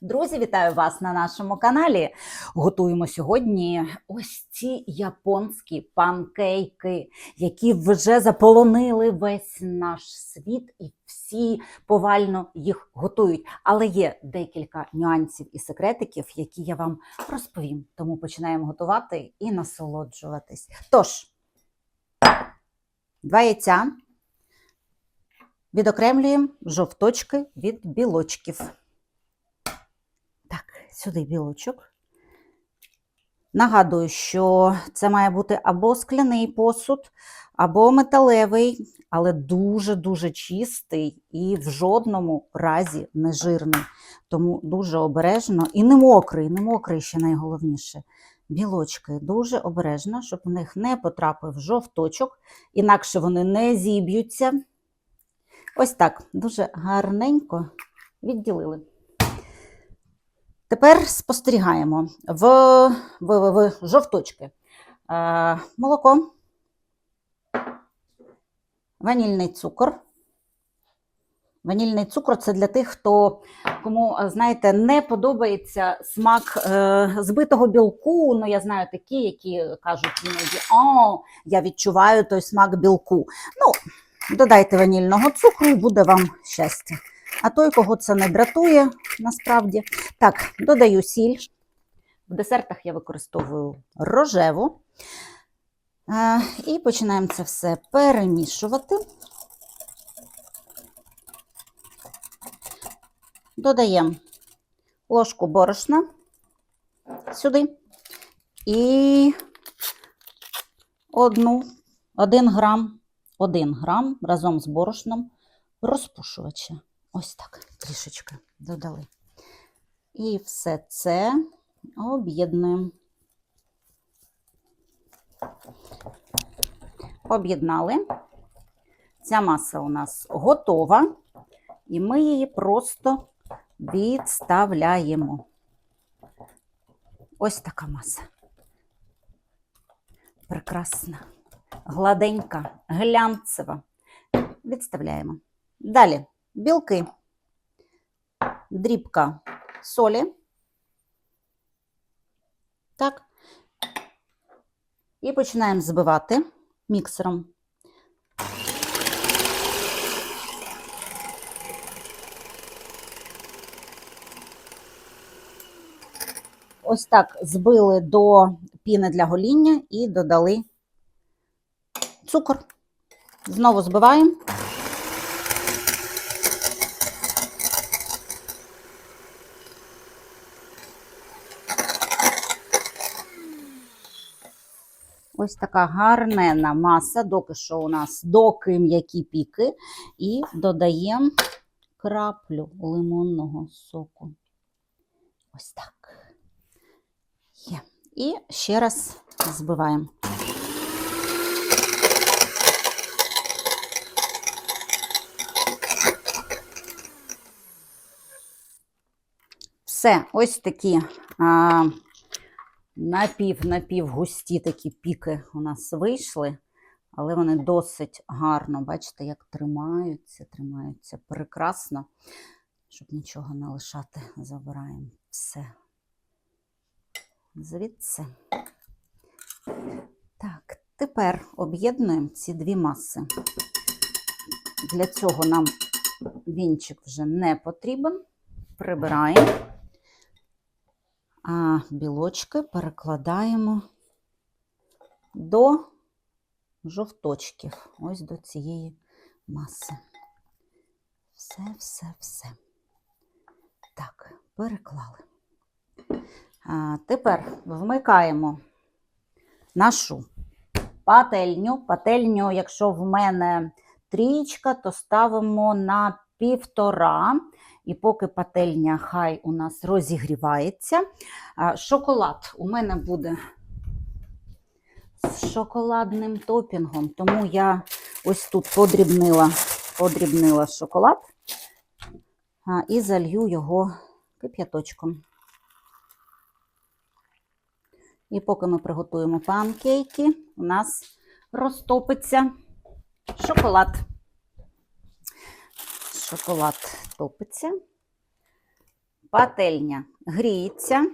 Друзі, вітаю вас на нашому каналі. Готуємо сьогодні ось ці японські панкейки, які вже заполонили весь наш світ, і всі повально їх готують. Але є декілька нюансів і секретиків, які я вам розповім. Тому починаємо готувати і насолоджуватись. Тож, два яйця. Відокремлюємо жовточки від білочків. Сюди білочок. Нагадую, що це має бути або скляний посуд, або металевий, але дуже-дуже чистий і в жодному разі не жирний. Тому дуже обережно і не мокрий, не мокрий ще найголовніше. Білочки дуже обережно, щоб у них не потрапив жовточок, інакше вони не зіб'ються. Ось так, дуже гарненько відділили. Tепер спостерігаємо в, в, в, в жовточки. Е, молоко, ванільний цукор. Ванільний цукор це для тих, хто кому, знаєте, не подобається смак е, збитого білку. Ну, я знаю такі, які кажуть іноді, о, я відчуваю той смак білку. Ну, Додайте ванільного цукру і буде вам щастя. А той, кого це не дратує, насправді. Так, додаю сіль. В десертах я використовую рожеву. Е, І починаємо це все перемішувати. Додаємо ложку борошна сюди і одну, один грам 1 грам разом з борошном розпушувача. Ось так, трішечки додали. І все це об'єднуємо. Об'єднали. Ця маса у нас готова, і ми її просто відставляємо. Ось така маса. Прекрасна гладенька, глянцева. Відставляємо. Далі білки, дрібка солі. Так. І починаємо збивати міксером. Ось так збили до піни для гоління і додали цукор. Знову збиваємо. Ось така гарнена маса, доки що у нас доки м'які піки, і додаємо краплю лимонного соку. Ось так. Є. І ще раз збиваємо. Все, ось такі а, напів-напів густі такі піки у нас вийшли, але вони досить гарно, бачите, як тримаються, тримаються прекрасно, щоб нічого не лишати, забираємо все звідси. Так, тепер об'єднуємо ці дві маси. Для цього нам вінчик вже не потрібен. Прибираємо а білочки перекладаємо до жовточків, ось до цієї маси. Все, все, все. Так, переклали. А, Тепер вмикаємо нашу пательню. Пательню, якщо в мене трієчка, то ставимо на півтора. І поки пательня хай у нас розігрівається. Шоколад у мене буде з шоколадним топінгом, тому я ось тут подрібнила, подрібнила шоколад і залью його кип'яточком. І поки ми приготуємо панкейки, у нас розтопиться шоколад. Шоколад топиться. Пательня гріється.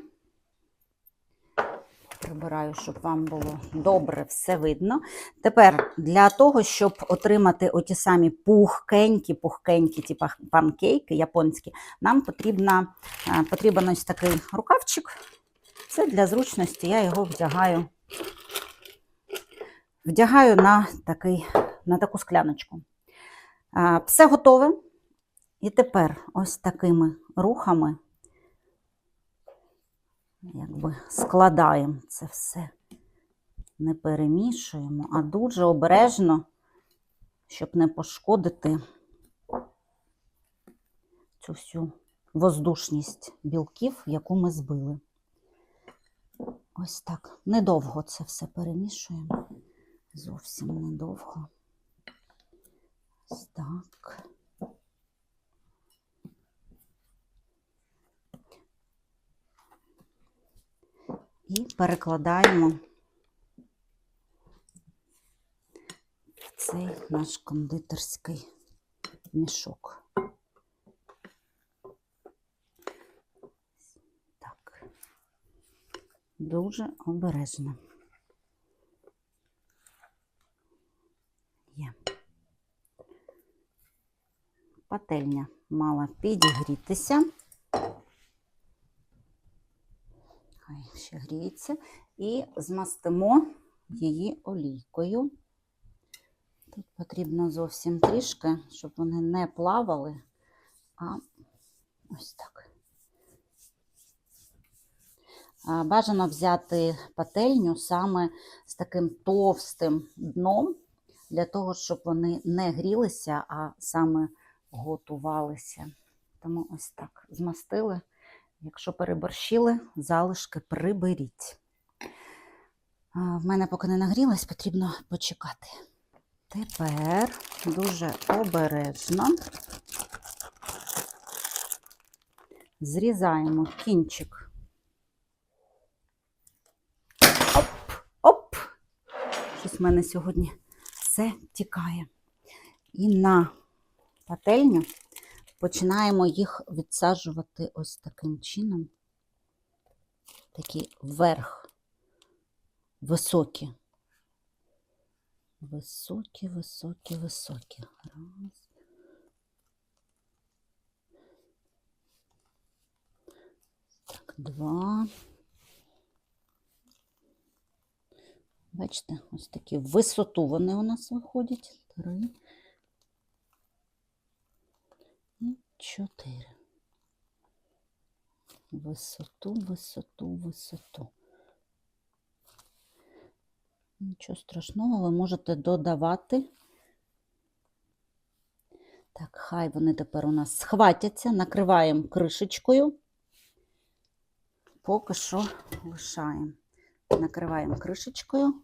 Прибираю, щоб вам було добре все видно. Тепер для того, щоб отримати оті самі пухкенькі, пухкенькі, типу панкейки японські, нам потрібна, е, потрібен ось такий рукавчик. Це для зручності, я його вдягаю. Вдягаю на, такий, на таку скляночку. Все готове. І тепер ось такими рухами якби складаємо це все. Не перемішуємо, а дуже обережно, щоб не пошкодити цю всю воздушність білків, яку ми збили. Ось так. Недовго це все перемішуємо. Зовсім недовго. Ось так. І перекладаємо в цей наш кондитерський мішок. Так. Дуже обережно. Є. Пательня мала підігрітися. Хай ще гріється. І змастимо її олійкою. Тут потрібно зовсім трішки, щоб вони не плавали, а ось так. Бажано взяти пательню саме з таким товстим дном, для того, щоб вони не грілися, а саме готувалися. Тому ось так змастили. Якщо переборщили, залишки приберіть. В мене поки не нагрілась, потрібно почекати. Тепер дуже обережно зрізаємо кінчик. Оп, оп! Щось в мене сьогодні все тікає. І на пательню починаємо їх відсаджувати ось таким чином. Такі вверх, високі. Високі, високі, високі. Раз. Так, два. Бачите, ось такі в висоту вони у нас виходять. Три. І чотири. Висоту, висоту, висоту. Нічого страшного, ви можете додавати. Так, хай вони тепер у нас схватяться, накриваємо кришечкою. Поки що лишаємо. Накриваємо кришечкою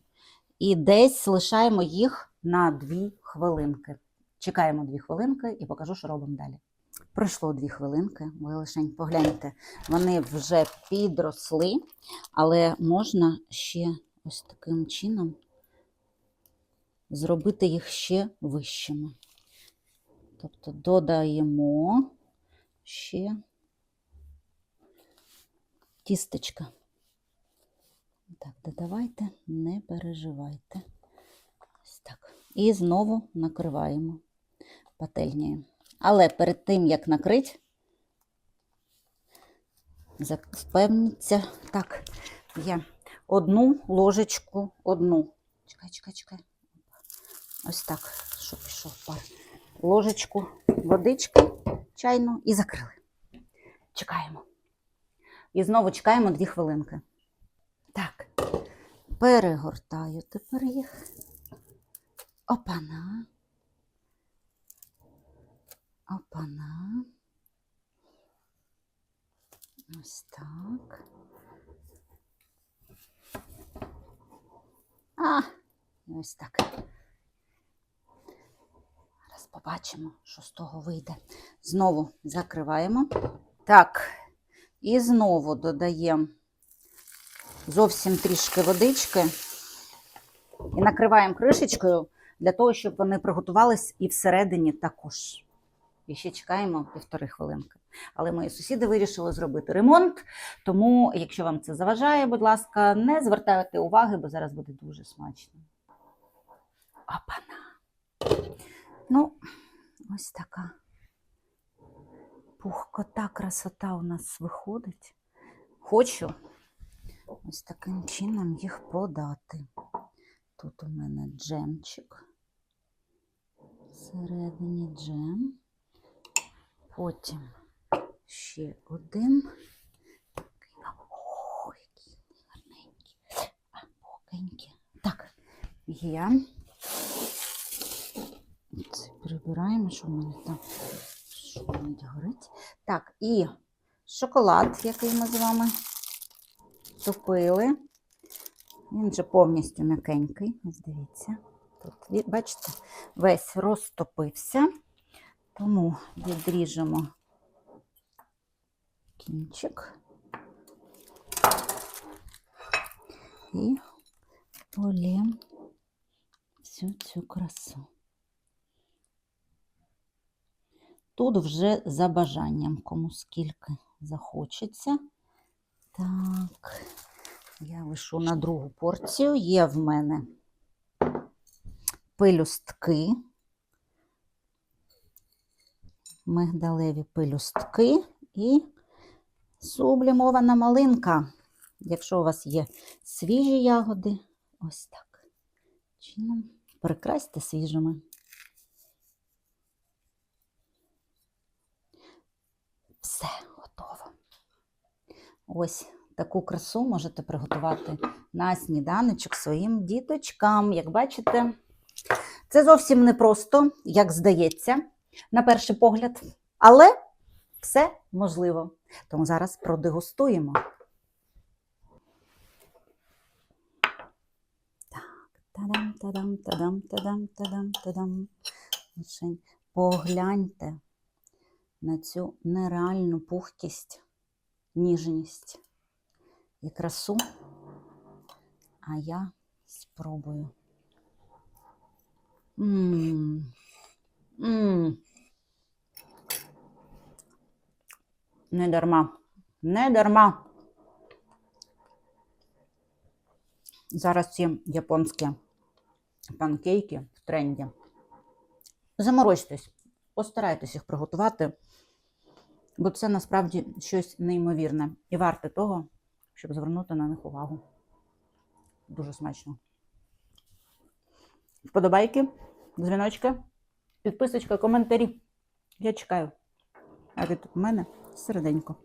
і десь лишаємо їх на 2 хвилинки. Чекаємо 2 хвилинки і покажу, що робимо далі. Пройшло 2 хвилинки, ви лишень погляньте, вони вже підросли, але можна ще ось таким чином зробити їх ще вищими. Тобто додаємо ще тістечка. Так, додавайте, не переживайте. Ось так. І знову накриваємо пательнею. Але перед тим, як накрити, впевніться, так, я одну ложечку, одну. Чекай, чекай, чекай. Ось так, щоб пішов пар. Ложечку водички чайну і закрили. Чекаємо. І знову чекаємо 2 хвилинки. Так, перегортаю тепер їх. Опана. Опана. Ось так. А, ось так. Зараз побачимо, що з того вийде. Знову закриваємо. Так, і знову додаємо зовсім трішки водички і накриваємо кришечкою для того, щоб вони приготувались і всередині також. І ще чекаємо півтори хвилинки. Але мої сусіди вирішили зробити ремонт. Тому, якщо вам це заважає, будь ласка, не звертайте уваги, бо зараз буде дуже смачно. Опана. Ну, ось така пухкота, красота у нас виходить. Хочу ось таким чином їх подати. Тут у мене джемчик. Всередині джем. Потім ще один. Такий, О, який гарненький. А, пухенький. Так, є. Це прибираємо, що в мене там шумить, горить. Так, і шоколад, який ми з вами топили. Він вже повністю м'якенький. Дивіться. Тут, бачите, весь розтопився. Тому відріжемо кінчик і полємо всю цю красу. Тут вже за бажанням, кому скільки захочеться. Так, я лишу на другу порцію. Є в мене пелюстки, мигдалеві пелюстки і сублімована малинка. Якщо у вас є свіжі ягоди, ось так. Чином прикрасьте свіжими. Все готово. Ось таку красу можете приготувати на сніданочок своїм діточкам. Як бачите, це зовсім не просто, як здається, на перший погляд, але все можливо. Тому зараз продегустуємо. Так, тадам, тадам, тадам, тадам, тадам, тадам. Погляньте на цю нереальну пухкість, ніжність і красу. А я спробую. М. Не дарма. Не дарма. Зараз ці японські панкейки в тренді. Заморочтесь, постарайтесь їх приготувати, бо це насправді щось неймовірне і варте того, щоб звернути на них увагу. Дуже смачно. Вподобайки, дзвіночки, підписочка, коментарі. Я чекаю. А ви тут у мене середенько.